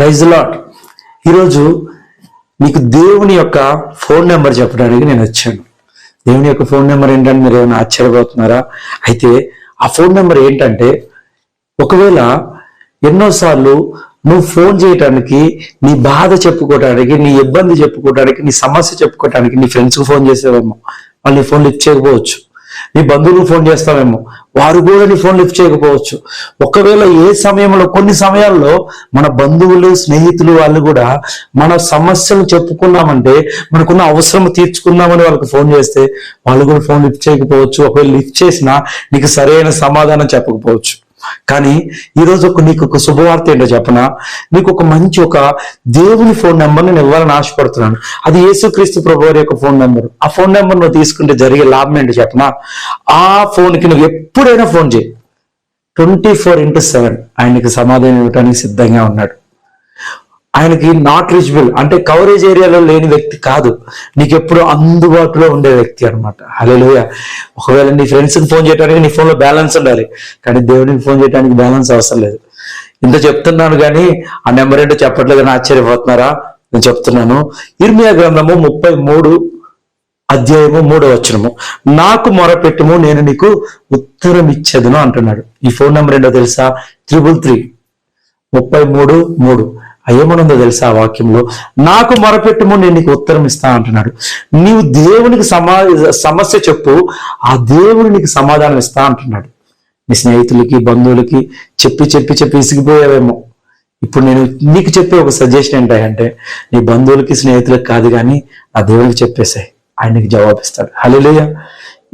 Praise lot ఈరోజు మీకు దేవుని యొక్క ఫోన్ నెంబర్ చెప్పడానికి నేను వచ్చాను. దేవుని యొక్క ఫోన్ నెంబర్ ఏంటంటే మీరు ఏమైనా ఆశ్చర్యపోతున్నారా? అయితే ఆ ఫోన్ నెంబర్ ఏంటంటే ఒకవేళ ఎన్నోసార్లు నువ్వు ఫోన్ చేయటానికి నీ బాధ చెప్పుకోవటానికి నీ ఇబ్బంది చెప్పుకోవటానికి నీ సమస్య చెప్పుకోవటానికి నీ ఫ్రెండ్స్కి ఫోన్ చేసేవేమో వాళ్ళు నీ ఫోన్ లిఫ్ట్ చేయకపోవచ్చు. నీ బంధువులు ఫోన్ చేస్తామేమో వారు కూడా నీ ఫోన్ లిఫ్ట్ చేయకపోవచ్చు. ఒకవేళ ఏ సమయంలో కొన్ని సమయాల్లో మన బంధువులు స్నేహితులు వాళ్ళు కూడా మన సమస్యలు చెప్పుకున్నామంటే మనకున్న అవసరం తీర్చుకుందామని వాళ్ళకి ఫోన్ చేస్తే వాళ్ళు కూడా ఫోన్ లిఫ్ట్ చేయకపోవచ్చు. ఒకవేళ లిఫ్ట్ చేసినా నీకు సరైన సమాధానం చెప్పకపోవచ్చు. కానీ ఈరోజు ఒక నీకు ఒక శుభవార్త ఏంటో చెప్పనా? నీకు ఒక మంచి ఒక దేవుని ఫోన్ నెంబర్ నేను ఇవ్వాలని ఆశపడుతున్నాను. అది యేసుక్రీస్తు ప్రభు వారి యొక్క ఫోన్ నెంబర్. ఆ ఫోన్ నెంబర్ నువ్వు తీసుకుంటే జరిగే లాభం ఏంటో చెప్పనా? ఆ ఫోన్కి నువ్వు ఎప్పుడైనా ఫోన్ చేయి. Twenty four into seven. ఆయనకి సమాధానం ఇవ్వడానికి సిద్ధంగా ఉన్నాడు. ఆయనకి నాట్ రీచబుల్ అంటే కవరేజ్ ఏరియాలో లేని వ్యక్తి కాదు. నీకు ఎప్పుడు అందుబాటులో ఉండే వ్యక్తి అనమాట హలోయ ఒకవేళ నీ ఫ్రెండ్స్కి ఫోన్ చేయడానికి నీ ఫోన్లో బ్యాలెన్స్ ఉండాలి. కానీ దేవునికి ఫోన్ చేయడానికి బ్యాలెన్స్ అవసరం లేదు. ఇంత చెప్తున్నాను కానీ ఆ నెంబర్ ఏంటో చెప్పట్లేదని ఆశ్చర్యపోతున్నారా? నేను చెప్తున్నాను. ఇర్మియా గ్రంథము ముప్పై మూడు అధ్యాయము మూడో వచనము. నాకు మొరపెట్టుము నేను నీకు ఉత్తరం ఇచ్చేదను అంటున్నాడు. ఈ ఫోన్ నెంబర్ ఏంటో తెలుసా? త్రిబుల్ త్రీ ముప్పై మూడు మూడు. ఏమనుందో తెలుసా ఆ వాక్యంలో నాకు మొరపెట్టుము నేను నీకు ఉత్తరం ఇస్తా అంటున్నాడు. నీవు దేవునికి సమా సమస్య చెప్పు ఆ దేవుడు నీకు సమాధానం ఇస్తా అంటున్నాడు. నీ స్నేహితులకి బంధువులకి చెప్పి చెప్పి చెప్పి ఇసిగిపోయావేమో. ఇప్పుడు నేను నీకు చెప్పే ఒక సజెషన్ ఏంటంటే నీ బంధువులకి స్నేహితులకు కాదు కానీ ఆ దేవునికి చెప్పేసాయి. ఆయనకి జవాబిస్తాడు. హలో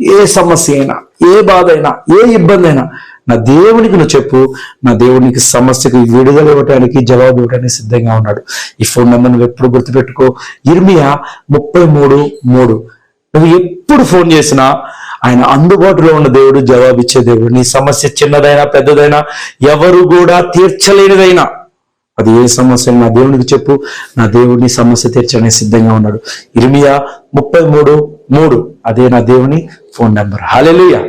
ఏ సమస్య అయినా ఏ బాధ అయినా ఏ ఇబ్బంది అయినా నా దేవునికి నువ్వు చెప్పు. నా దేవునికి సమస్యకు విడుదల ఇవ్వటానికి జవాబు ఇవ్వడానికి సిద్ధంగా ఉన్నాడు. ఈ ఫోన్ నెంబర్ నువ్వు ఎప్పుడు గుర్తుపెట్టుకో. ఇర్మియా ముప్పై మూడు మూడు. నువ్వు ఎప్పుడు ఫోన్ చేసినా ఆయన అందుబాటులో ఉన్న దేవుడు జవాబిచ్చే దేవుడు. నీ సమస్య చిన్నదైనా పెద్దదైనా ఎవరు కూడా తీర్చలేనిదైనా. అది ఏ సమస్య? నా దేవునికి చెప్పు. నా దేవుడిని సమస్య తీర్చడానికి సిద్ధంగా ఉన్నాడు. ఇర్మియా ముప్పై మూడు మూడు. అదే నా దేవుని ఫోన్ నెంబర్. హాలెలుయా